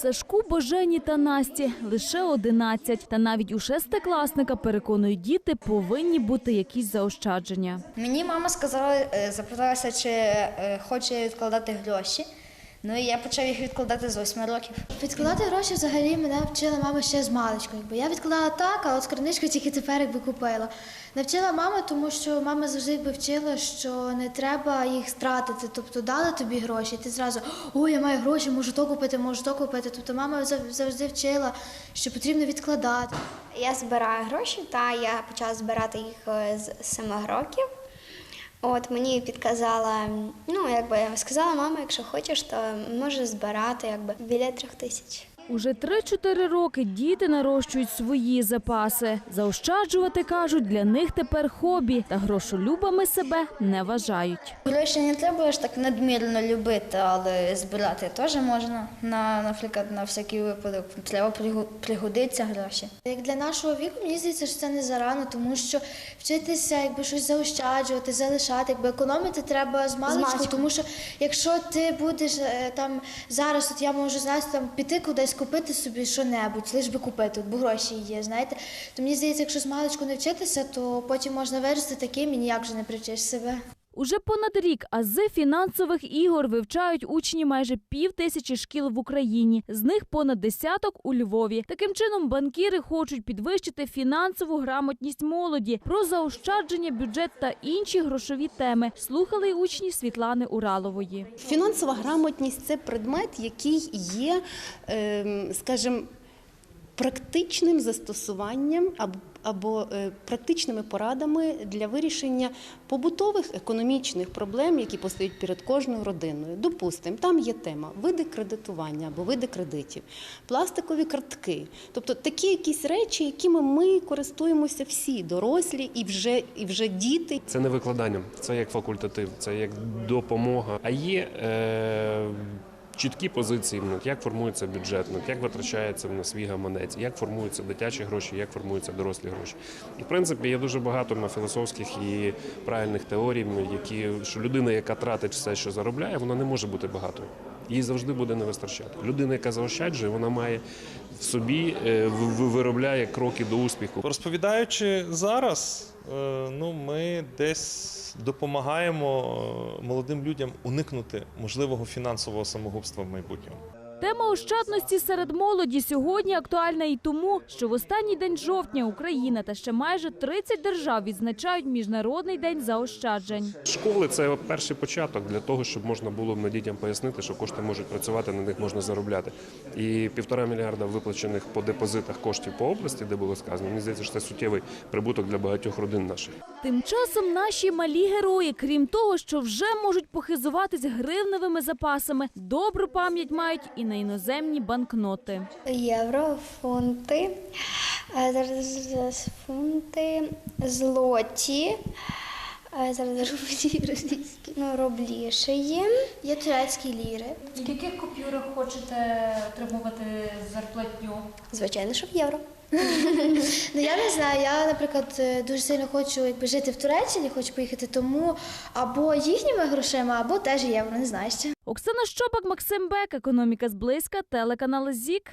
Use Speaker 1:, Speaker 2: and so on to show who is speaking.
Speaker 1: Сашку, Божені та Насті лише 11. Та навіть у шестикласника, переконують діти, повинні бути якісь заощадження.
Speaker 2: Мені мама сказала, е, запиталася, чи хоче відкладати гроші. Ну і я почав їх відкладати з 8 років.
Speaker 3: Відкладати гроші взагалі мене вчила мама ще з маличку. Якби я відкладала так, а от скарбничку тільки тепер якби купила. Навчила мама, тому що мама завжди якби вчила, що не треба їх стратити. Тобто дали тобі гроші, і ти зразу ой, я маю гроші, можу то купити, можу то купити. Тобто мама зав- завжди вчила, що потрібно відкладати.
Speaker 4: Я збираю гроші, та я почала збирати їх е, з 7 років. От мені підказала, ну якби сказала мама, якщо хочеш, то можеш збирати якби біля трьох тисяч.
Speaker 1: Уже 3-4 роки діти нарощують свої запаси. Заощаджувати, кажуть, для них тепер хобі, та грошолюбами себе не вважають.
Speaker 2: Гроші не треба ж так надмірно любити, але збирати теж можна. На, наприклад, на всякий випадок треба пригодиться гроші.
Speaker 3: Як для нашого віку, мені здається, що це не зарано, тому що вчитися, якби щось заощаджувати, залишати, якби економити треба з маличку, тому що якщо ти будеш е, там зараз, от я можу знаєте, там піти кудись купити собі що-небудь, лиш би купити, бо гроші є, знаєте. То мені здається, якщо з маличку не вчитися, то потім можна вирости таким і ніяк вже не привчиш себе.
Speaker 1: Уже понад рік ази фінансових ігор вивчають учні майже пів тисячі шкіл в Україні. З них понад десяток у Львові. Таким чином, банкіри хочуть підвищити фінансову грамотність молоді про заощадження, бюджет та інші грошові теми. Слухали й учні Світлани Уралової.
Speaker 5: Фінансова грамотність це предмет, який є, ем, скажімо, практичним застосуванням або, е, практичними порадами для вирішення побутових економічних проблем, які постають перед кожною родиною. Допустимо, там є тема види кредитування або види кредитів, пластикові картки, тобто такі якісь речі, якими ми користуємося всі, дорослі і вже, і вже діти.
Speaker 6: Це не викладання, це як факультатив, це як допомога. А є е, чіткі позиції, ну, як формується бюджет, ну, як витрачається на свій гаманець, як формуються дитячі гроші, як формуються дорослі гроші. І в принципі є дуже багато на філософських і правильних теорій, які що людина, яка тратить все, що заробляє, вона не може бути багатою. Їй завжди буде не вистачати. Людина, яка заощаджує, вона має в собі е, виробляє кроки до успіху.
Speaker 7: Розповідаючи зараз, е, ну ми десь допомагаємо е, молодим людям уникнути можливого фінансового самогубства в майбутньому.
Speaker 1: Тема ощадності серед молоді сьогодні актуальна і тому, що в останній день жовтня Україна та ще майже 30 держав відзначають міжнародний день заощаджень.
Speaker 6: Школи це перший початок для того, щоб можна було дітям пояснити, що кошти можуть працювати, на них можна заробляти. І півтора мільярда виплачених по депозитах коштів по області, де було сказано, мені здається, що це суттєвий прибуток для багатьох родин наших.
Speaker 1: Тим часом наші малі герої, крім того, що вже можуть похизуватись гривневими запасами, добру пам'ять мають і на іноземні банкноти.
Speaker 4: Євро, фунти, е, фунти, злоті. Е, Зараз рублі російські. Ну, рублі ще є.
Speaker 3: Є турецькі ліри.
Speaker 8: В яких купюрах хочете отримувати зарплатню?
Speaker 4: Звичайно, що в євро.
Speaker 3: Ну я не знаю. Я, наприклад, е, дуже сильно хочу якби жити в Туреччині, хочу поїхати тому або їхніми грошима, або теж євро, не знаю ще.
Speaker 1: Оксана Щопак, Максим Бек, економіка зблизька, телеканал ЗІК.